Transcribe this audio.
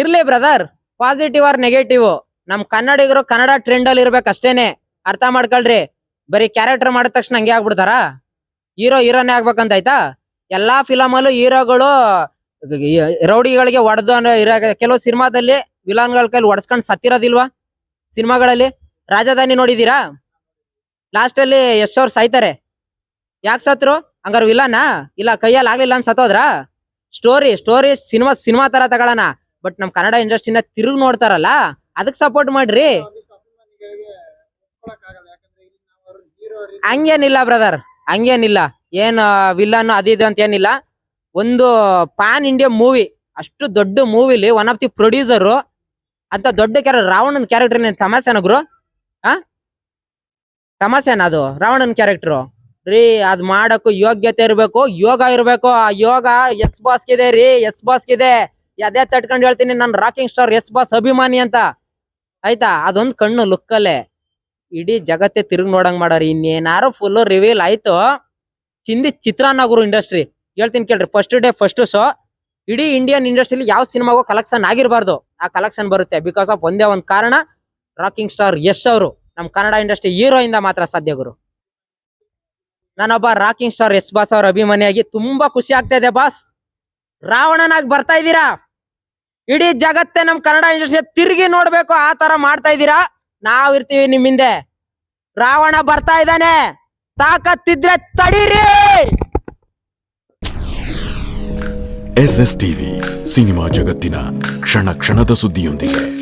ಇರ್ಲಿ brother positive or negative ನಮ್ ಕನ್ನಡಿಗರು ಕನ್ನಡ ಟ್ರೆಂಡ್ ಅಲ್ಲಿ ಇರ್ಬೇಕು ಅಷ್ಟೇನೆ. ಅರ್ಥ ಮಾಡ್ಕೊಳ್ರಿ. ಬರೀ ಕ್ಯಾರೆಕ್ಟರ್ ಮಾಡಿದ ತಕ್ಷಣ ಹಂಗೆ ಆಗ್ಬಿಡ್ತಾರ? ಹೀರೋ ಹೀರೋನೇ ಆಗ್ಬೇಕಂತ ಆಯ್ತಾ ಎಲ್ಲಾ ಫಿಲಮ್ ಅಲ್ಲೂ ಹೀರೋಗಳು, ರೌಡಿಗಳಿಗೆ ಹೊಡೆದು ಇರೋ, ಕೆಲವು ಸಿನಿಮಾದಲ್ಲಿ ವಿಲನ್ಗಳ ಕೈಲಿ ಒಡ್ಸ್ಕೊಂಡ್ ಸತ್ತಿರೋದಿಲ್ವಾ? ಸಿನಿಮಾಗಳಲ್ಲಿ? ರಾಜಧಾನಿ ನೋಡಿದೀರಾ ಲಾಸ್ಟ್ ಅಲ್ಲಿ ಅವ್ರು ಸಾಯ್ತಾರೆ. ಯಾಕೆ ಸತ್ರು? ಹಂಗಾರ ವಿಲಾನಾ ಇಲ್ಲ ಕೈಯಲ್ಲಿ ಆಗ್ಲಿಲ್ಲ ಅಂತ ಸತ್ತೋದ್ರಾ? ಸ್ಟೋರಿ ಸ್ಟೋರಿ ಸಿನಿಮಾ ಸಿನಿಮಾ ತರ ತಗೊಳಣ ಬಟ್ ನಮ್ ಕನ್ನಡ ಇಂಡಸ್ಟ್ರಿನ ತಿರುಗಿ ನೋಡ್ತಾರಲ್ಲ, ಅದಕ್ ಸಪೋರ್ಟ್ ಮಾಡ್ರಿ. ಹಂಗೇನಿಲ್ಲ ಬ್ರದರ್ ಹಂಗೇನಿಲ್ಲ. ಏನ್ ವಿಲ್ಲನ್ ಅದಿದು ಅಂತ ಏನಿಲ್ಲ. ಒಂದು ಪಾನ್ ಇಂಡಿಯಾ ಮೂವಿ ಅಷ್ಟು ದೊಡ್ಡ ಮೂವಿಲಿ ಒನ್ ಆಫ್ ದಿ ಪ್ರೊಡ್ಯೂಸರ್ ಅಂತ ದೊಡ್ಡ ಕ್ಯಾರೆಕ್ಟರ್ ರಾವಣನ್ ಕ್ಯಾರೆಕ್ಟರ್ ತಮಾಸೆನ ಗುರು? ಆ? ತಮಾಸೆನ ಅದು, ರಾವಣನ್ ಕ್ಯಾರೆಕ್ಟರು ರೀ. ಅದ್ ಮಾಡಕ್ಕೂ ಯೋಗ್ಯತೆ ಇರ್ಬೇಕು, ಯೋಗ ಇರ್ಬೇಕು, ಆ ಯೋಗ ಎಸ್ ಬಾಸ್ಗಿದೆ ರೀ, ಎಸ್ ಬಾಸ್ಗಿದೆ ಅದೇ ತಟ್ಕೊಂಡು ಹೇಳ್ತೀನಿ, ನಾನು ರಾಕಿಂಗ್ ಸ್ಟಾರ್ ಎಸ್ ಬಾಸ್ ಅಭಿಮಾನಿ ಅಂತ. ಆಯ್ತಾ? ಅದೊಂದು ಕಣ್ಣು ಲುಕ್ಕಲ್ಲೇ. ಇಡೀ ಜಗತ್ತೇ ತಿರುಗ್ ನೋಡಂಗ್ ಮಾಡಾರ. ಇನ್ನೇನಾರು ಫುಲ್ ರಿವೀಲ್ ಆಯ್ತು. ಚಿಂದಿ ಚಿತ್ರಾನ್ನಗುರು ಇಂಡಸ್ಟ್ರಿ ಹೇಳ್ತೀನಿ ಕೇಳ್ರಿ ಫಸ್ಟ್ ಡೇ ಫಸ್ಟ್ ಶೋ ಇಡೀ ಇಂಡಿಯನ್ ಇಂಡಸ್ಟ್ರಿಲಿ ಯಾವ ಸಿನಿಮಾಗೂ ಕಲೆಕ್ಷನ್ ಆಗಿರಬಾರ್ದು. ಆ ಕಲೆಕ್ಷನ್ ಬರುತ್ತೆ. ಬಿಕಾಸ್ ಆಫ್ ಒಂದೇ ಒಂದು ಕಾರಣ ರಾಕಿಂಗ್ ಸ್ಟಾರ್ ಯಶ್ ಅವರು. ನಮ್ಮ ಕನ್ನಡ ಇಂಡಸ್ಟ್ರಿ ಹೀರೋ ಇಂದ ಮಾತ್ರ ಸಾಧ್ಯ ಗುರು. ನಾನೊಬ್ಬ ರಾಕಿಂಗ್ ಸ್ಟಾರ್ ಎಸ್ ಬಾಸ್ ಅವ್ರ ಅಭಿಮಾನಿಯಾಗಿ ತುಂಬಾ ಖುಷಿ ಆಗ್ತಾ ಇದೆ ಬಾಸ್ ರಾವಣನಾಗಿ ಬರ್ತಾ ಇದ್ದೀರಾ ಇಡೀ ಜಗತ್ತೇ ನಮ್ ಕನ್ನಡ ಇಂಡಸ್ಟ್ರಿ ತಿರುಗಿ ನೋಡ್ಬೇಕು ಆ ತರ ಮಾಡ್ತಾ ಇದ್ದೀರಾ? ನಾವ್ ಇರ್ತೀವಿ ನಿಮ್ ಹಿಂದೆ. ರಾವಣ ಬರ್ತಾ ಇದ್ದಾನೆ. ತಾಕತ್ತಿದ್ರೆ ತಡೀರಿ! ಎಸ್ ಎಸ್ ಟಿವಿ ಸಿನಿಮಾ ಜಗತ್ತಿನ ಕ್ಷಣ ಕ್ಷಣದ ಸುದ್ದಿಯೊಂದಿಗೆ.